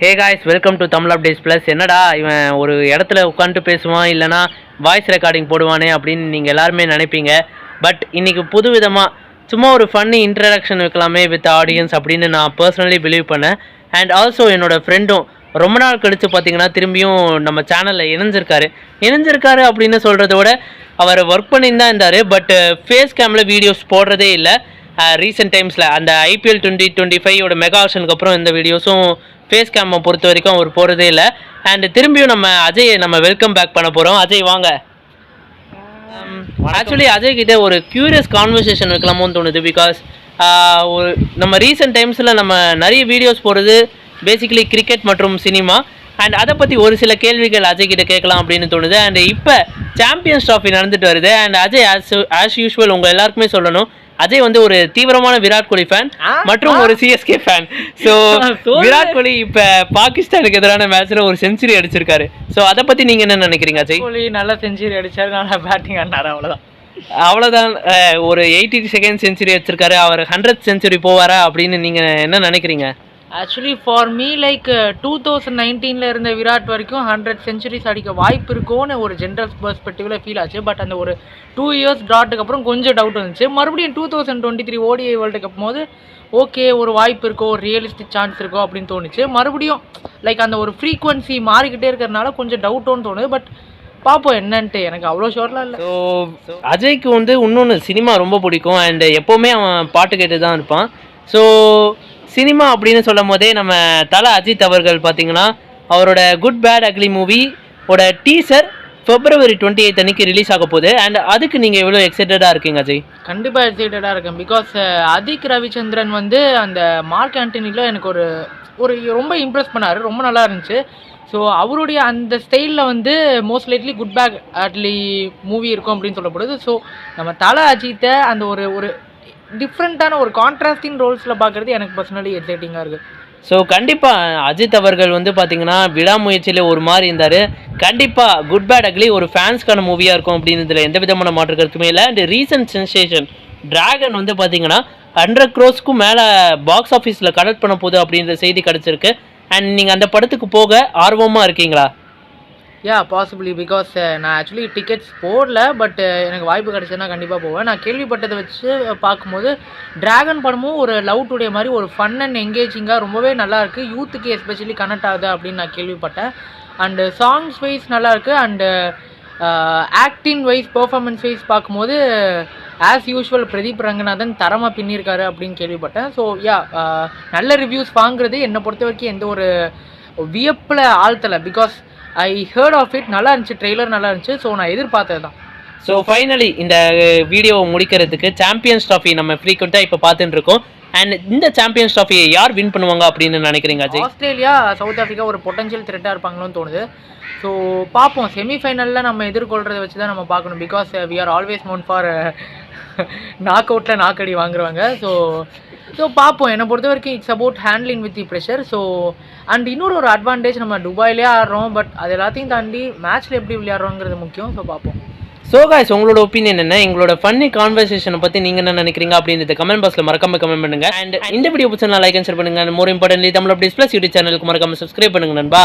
Hey guys welcome to Tamil updates plus என்னடா இவன் ஒரு இடத்துல உட்காந்துட்டு பேசுவான் இல்லைனா வாய்ஸ் ரெக்கார்டிங் போடுவானே அப்படின்னு நீங்கள் எல்லாருமே நினைப்பீங்க. பட் இன்னைக்கு புது விதமாக சும்மா ஒரு ஃபன்னி இன்ட்ரடக்ஷன் வைக்கலாமே வித் ஆடியன்ஸ் அப்படின்னு நான் பர்சனலி பிலீவ் பண்ணேன். அண்ட் ஆல்சோ என்னோடய ஃப்ரெண்டும் ரொம்ப நாள் கழித்து பார்த்தீங்கன்னா திரும்பியும் நம்ம சேனலில் இணைஞ்சிருக்காரு. இணைஞ்சிருக்காரு அப்படின்னு சொல்கிறத விட அவர் ஒர்க் பண்ணியிருந்தான் இருந்தார். பட் ஃபேஸ் uh, கேமில் வீடியோஸ் போடுறதே இல்லை. ரீசெண்ட் டைம்ஸில் அந்த ஐபிஎல் டுவெண்ட்டி டுவெண்ட்டி ஃபைவோட மெகா ஆப்ஷனுக்கு அப்புறம் இந்த வீடியோஸும் ஃபேஸ் கேமை பொறுத்த வரைக்கும் அவர் போகிறதே இல்லை. அண்ட் திரும்பியும் நம்ம அஜய் நம்ம வெல்கம் பேக் பண்ண போகிறோம் அஜய் வாங்க. ஆக்சுவலி அஜய் கிட்ட ஒரு க்யூரியஸ் கான்வர்சேஷன் வைக்கலாமோன்னு தோணுது பிகாஸ் ஒரு நம்ம ரீசெண்ட் டைம்ஸில் நம்ம நிறைய வீடியோஸ் போடுறது பேசிக்கலி கிரிக்கெட் மற்றும் சினிமா அண்ட் அதை பற்றி ஒரு சில கேள்விகள் அஜய் கிட்ட கேட்கலாம் அப்படின்னு தோணுது. அண்ட் இப்போ சாம்பியன்ஸ் ட்ராஃபி நடந்துட்டு வருது. And Ajay as as usual உங்கள் எல்லாருக்குமே சொல்லணும். அஜய் வந்து ஒரு தீவிரமான விராட் கோலி ஃபேன்? மற்றும் ஒரு CSK fan so. Virat Kohli இப்போ பாகிஸ்தானுக்கு எதிரான மேட்ச்சில் ஒரு செஞ்சுரி அடிச்சிருக்காரு. ஸோ அதை பற்றி நீங்கள் என்ன நினைக்கிறீங்க அஜய்? கோலி நல்லா செஞ்சுரி அடிச்சாரு நல்லா பேட்டிங் அவ்வளவுதான். அவ்வளோதான் அஹ், ஒரு எயிட்டி செகண்ட் செஞ்சுரி வச்சிருக்காரு. அவர் ஹண்ட்ரட் செஞ்சுரி போவாரா அப்படின்னு நீங்கள் என்ன நினைக்கிறீங்க? Actually for me like two thousand நைன்டீனில் இருந்த விராட் வரைக்கும் ஹண்ட்ரட் செஞ்சுரிஸ் அடிக்க வாய்ப்பு இருக்கும்னு ஒரு ஜென்ரல் பெர்ஸ்பெக்டிவில் ஃபீல் ஆச்சு. பட் அந்த ஒரு டூ இயர்ஸ் டாட்டுக்கு அப்புறம் கொஞ்சம் டவுட் வந்துச்சு. மறுபடியும் two thousand twenty three ODI world cup போது ஓகே ஒரு வாய்ப்பு இருக்கோ ஒரு ரியலிஸ்டிக் சான்ஸ் இருக்கோ அப்படின்னு தோணுச்சு. மறுபடியும் லைக் அந்த ஒரு ஃப்ரீக்வன்சி மாறிக்கிட்டே இருக்கிறனால கொஞ்சம் டவுட்டோன்னு தோணுது. பட் பார்ப்போம் என்னன்ட்டு. எனக்கு அவ்வளோ ஷோர்லாம் இல்லை. ஸோ அஜய்க்கு வந்து இன்னொன்று சினிமா ரொம்ப பிடிக்கும். அண்ட் எப்போவுமே அவன் பாட்டு கேட்டு தான் இருப்பான். ஸோ சினிமா அப்படின்னு சொல்லும் போதே நம்ம தல அஜித் அவர்கள் பார்த்தீங்கன்னா அவரோட குட் பேட் அக்லி மூவி ஓட டீசர் பிப்ரவரி டுவெண்ட்டி எயித் அன்னைக்கு ரிலீஸ் ஆக போகுது. அண்ட் அதுக்கு நீங்கள் எவ்வளோ எக்ஸைட்டடாக இருக்கீங்க அஜய்? கண்டிப்பாக எக்ஸைட்டடாக இருக்கேன். பிகாஸ் அதிக் ரவிச்சந்திரன் வந்து அந்த மார்க் ஆண்டனியில் எனக்கு ஒரு ஒரு ரொம்ப இம்ப்ரெஸ் பண்ணார். ரொம்ப நல்லா இருந்துச்சு. ஸோ அவருடைய அந்த ஸ்டைலில் வந்து most likely good bad ugly movie இருக்கும் அப்படின்னு சொல்லப்படுது. ஸோ நம்ம தலை அஜித்தை அந்த ஒரு ஒரு டிஃப்ரெண்ட்டான ஒரு கான்ட்ராஸ்டிங் ரோல்ஸில் பார்க்குறது எனக்கு பர்சனலி எக்ஸைட்டிங்காக இருக்குது ஸோ கண்டிப்பாக அஜித் அவர்கள் வந்து பார்த்தீங்கன்னா விடாமுயற்சியில் ஒரு மாதிரி இருந்தார். கண்டிப்பாக குட் பேட் அக்லி ஒரு ஃபேன்ஸ்க்கான மூவியாக இருக்கும் அப்படின்றதுல எந்த விதமான மாற்று கருத்துமே இல்லை. அண்ட் ரீசன்ட் சென்சேஷன் டிராகன் வந்து பார்த்தீங்கன்னா ஹண்ட்ரட் க்ரோஸ்க்கும் மேலே பாக்ஸ் ஆஃபீஸில் கலெக்ட் பண்ண போகுது அப்படின்ற செய்தி கிடச்சிருக்கு. அண்ட் நீங்கள் அந்த படத்துக்கு போக ஆர்வமாக இருக்கீங்களா? யா பாசிபிளி பிகாஸ் நான் ஆக்சுவலி டிக்கெட்ஸ் போடல பட் uh, எனக்கு வாய்ப்பு கிடைச்சதுன்னா கண்டிப்பாக போவேன். நான் கேள்விப்பட்டதை வச்சு பார்க்கும்போது டிராகன் படமும் ஒரு லவ் டுடே மாதிரி ஒரு ஃபன் அண்ட் எங்கேஜிங்காக ரொம்பவே நல்லாயிருக்கு யூத்துக்கு எஸ்பெஷலி கனெக்ட் ஆகுது அப்படின்னு நான் கேள்விப்பட்டேன். அண்டு சாங்ஸ் வைஸ் நல்லாயிருக்கு and acting wise performance wise பார்க்கும்போது ஆஸ் யூஷுவல் பிரதீப் ரங்கநாதன் தரமாக பின்னிருக்காரு அப்படின்னு கேள்விப்பட்டேன். ஸோ யா uh, நல்ல ரிவ்யூஸ் வாங்குறது என்னை பொறுத்த வரைக்கும் எந்த ஒரு வியப்பில் ஆழ்த்தலை. Because I heard of it நல்லா இருந்துச்சு. ட்ரெய்லர் நல்லா இருந்துச்சு. ஸோ நான் எதிர்பார்த்தது தான். ஸோ ஃபைனலி இந்த வீடியோவை முடிக்கிறதுக்கு சாம்பியன்ஸ் ட்ராஃபி நம்ம ஃப்ரீக்வெண்ட்டாக இப்போ பார்த்துட்டு இருக்கோம் அண்ட் இந்த சாம்பியன்ஸ் ட்ராஃபியை யார் வின் பண்ணுவாங்க அப்படின்னு நினைக்கிறீங்க அஜய்? ஆஸ்திரேலியா சவுத் ஆஃப்ரிக்கா ஒரு பொட்டன்ஷியல் த்ரெட்டாக இருப்பாங்களோன்னு தோணுது. ஸோ பார்ப்போம். செமிஃபைனலில் நம்ம எதிர்கொள்கிறத வச்சு தான் நம்ம பார்க்கணும். Because we are always moan for knock அவுட்டில் நாக்கடி வாங்குறவங்க ஸோ ஸோ பார்ப்போம். என்னை பொறுத்த வரைக்கும் it's about handling with the pressure so and இன்னொரு ஒரு அட்வான்டேஜ் நம்ம துபாயிலே ஆடுறோம். பட் அது எல்லாத்தையும் தாண்டி மேட்ச்சில் எப்படி விளையாடுறோங்கிறது முக்கியம். ஸோ பார்ப்போம். ஸோ காய்ஸ் உங்களோட ஒப்பீனியன் என்ன? எங்களோட ஃபன்னி கான்வர்சேஷனை பற்றி நீங்கள் என்ன நினைக்கிறீங்க அப்படின்றத கமெண்ட் பாக்ஸில் மறக்காம கமெண்ட் பண்ணுங்க. அண்ட் இந்த வீடியோ பிடிச்சா லைக் அண்ட் ஷேர் பண்ணுங்க. More importantly Tamil updates plus YouTube சேனலுக்கு மறக்காம சப்ஸ்கிரைப் பண்ணுங்க நண்பா.